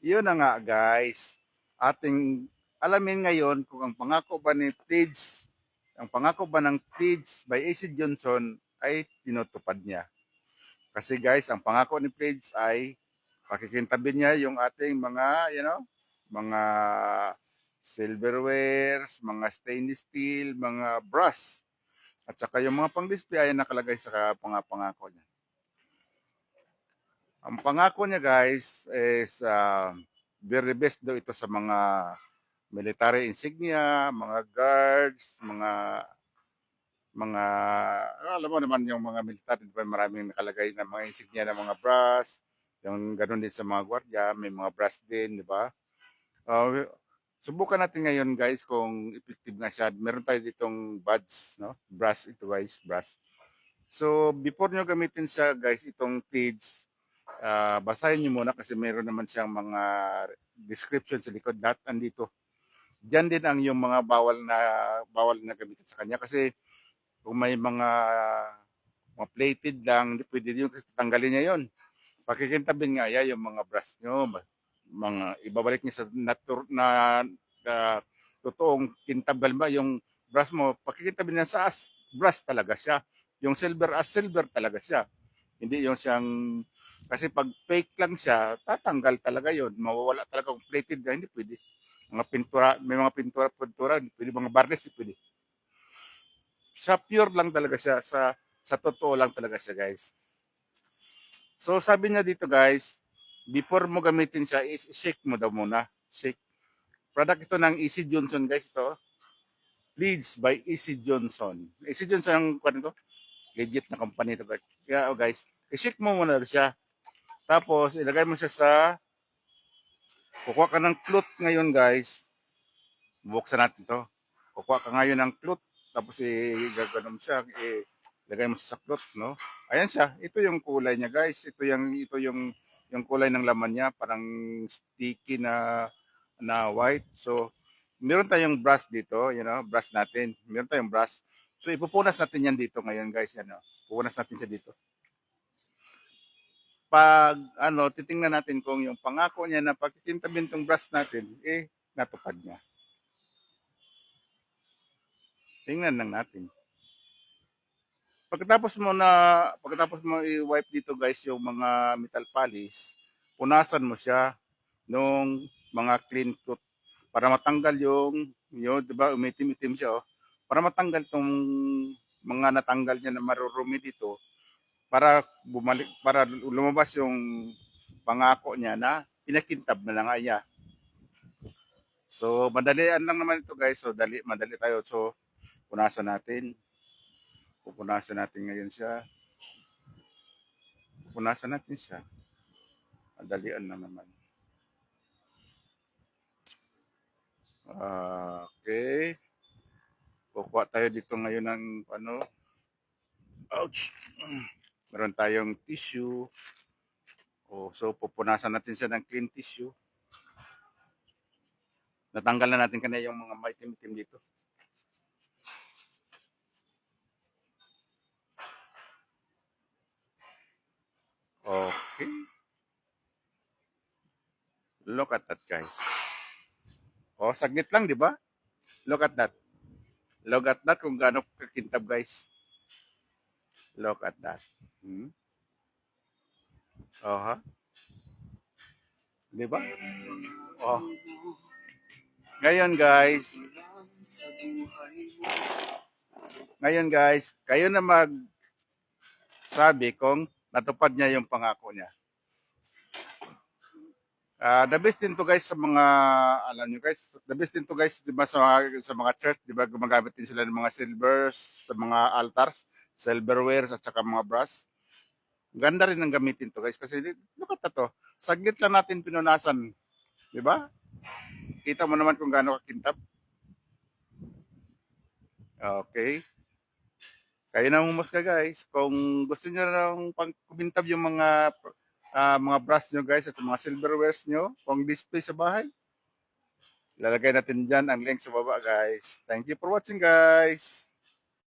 Yun na nga guys. Ating alamin ngayon kung ang pangako ba ni Tids, ang pangako ba ng Tids by AC Johnson ay tinutupad niya. Kasi guys, ang pangako ni Tids ay pakikintabi niya yung ating mga, you know, mga silverwares, mga stainless steel, mga brass. At saka yung mga pang-display ay nakalagay sa mga pangako niya. Ang pangako niya guys is uh, very best daw ito sa mga military insignia, mga guards, mga mga alam mo naman yung mga military, di ba maraming nakalagay na mga insignia ng mga brass, yung ganun din sa mga gwardiya, may mga brass din, di ba? Uh, subukan natin ngayon guys kung effective nga siya. Meron tayo ditong buds, no? Brass ito guys, brass. So before nyo gamitin siya guys, itong page, uh, basahin nyo muna kasi meron naman siyang mga description sa likod. Lahat andito. Diyan din ang yung mga bawal na bawal na gamitin sa kanya kasi kung may mga mga plated lang, pwede yun kasi tanggalin niya yon. Pakikintabin nga ya yung mga brass nyo, mga ibabalik niya sa natur, na, na totoong kintabal ba yung brass mo, pakikintabin niya sa as brass talaga siya. Yung silver as silver talaga siya. Hindi yung siyang kasi pag fake lang siya, tatanggal talaga yon Mawawala talaga kung plated na, hindi pwede. Mga pintura, may mga pintura, pintura, pwede. Mga varnish, pwede. Sa pure lang talaga siya. Sa, sa totoo lang talaga siya, guys. So, sabi niya dito, guys, before mo gamitin siya, is shake mo daw muna. Shake. Product ito ng EC Johnson, guys. Ito. Leads by EC Johnson. EC Johnson ang kwan ito. Legit na company ito. Kaya, oh, guys, i-shake mo muna siya. Tapos, ilagay mo siya sa kukuha ka ng cloth ngayon, guys. Bubuksan natin to. Kukuha ka ngayon ng cloth. Tapos, i-gaganon siya. I- ilagay mo sa cloth, no? Ayan siya. Ito yung kulay niya, guys. Ito yung, ito yung, yung kulay ng laman niya. Parang sticky na, na white. So, meron tayong brush dito, you know, brush natin. Meron tayong brush. So, ipupunas natin yan dito ngayon, guys. Yan, no? Pupunas natin siya dito pag ano, titingnan natin kung yung pangako niya na pagkikintabin tong brush natin, eh, natupad niya. Tingnan lang natin. Pagkatapos mo na, pagkatapos mo i-wipe dito guys yung mga metal polish, punasan mo siya nung mga clean coat para matanggal yung, yun, di ba, umitim-itim siya, oh. Para matanggal tong mga natanggal niya na marurumi dito, para bumalik para lumabas yung pangako niya na pinakintab na lang niya. So madalian lang naman ito guys. So dali madali tayo. So punasan natin. Pupunasan natin ngayon siya. Pupunasan natin siya. Madalian lang naman. Okay. Kukuha tayo dito ngayon ng ano. Ouch! meron tayong tissue. Oh, so pupunasan natin siya ng clean tissue. Natanggal na natin kanina yung mga maitim-itim dito. Okay. Look at that, guys. Oh, saglit lang, di ba? Look at that. Look at that kung gaano kakintab, guys. Look at that. Hmm? Oh, ha? Di ba? Oh. Ngayon, guys. Ngayon, guys, kayo na mag sabi kung natupad niya yung pangako niya. Uh, the best din to guys sa mga alam niyo guys, the best din to guys 'di ba sa sa mga church, 'di ba gumagamit din sila ng mga silvers sa mga altars, silverwares at saka mga brass. Ganda rin ang gamitin to guys kasi look at to. Saglit lang natin pinunasan. 'Di ba? Kita mo naman kung gaano kakintab. Okay. Kayo na humusga guys. Kung gusto niyo nang pangkumintab yung mga uh, mga brass nyo guys at mga silverwares nyo, pang display sa bahay, ilalagay natin dyan ang link sa baba guys. Thank you for watching guys.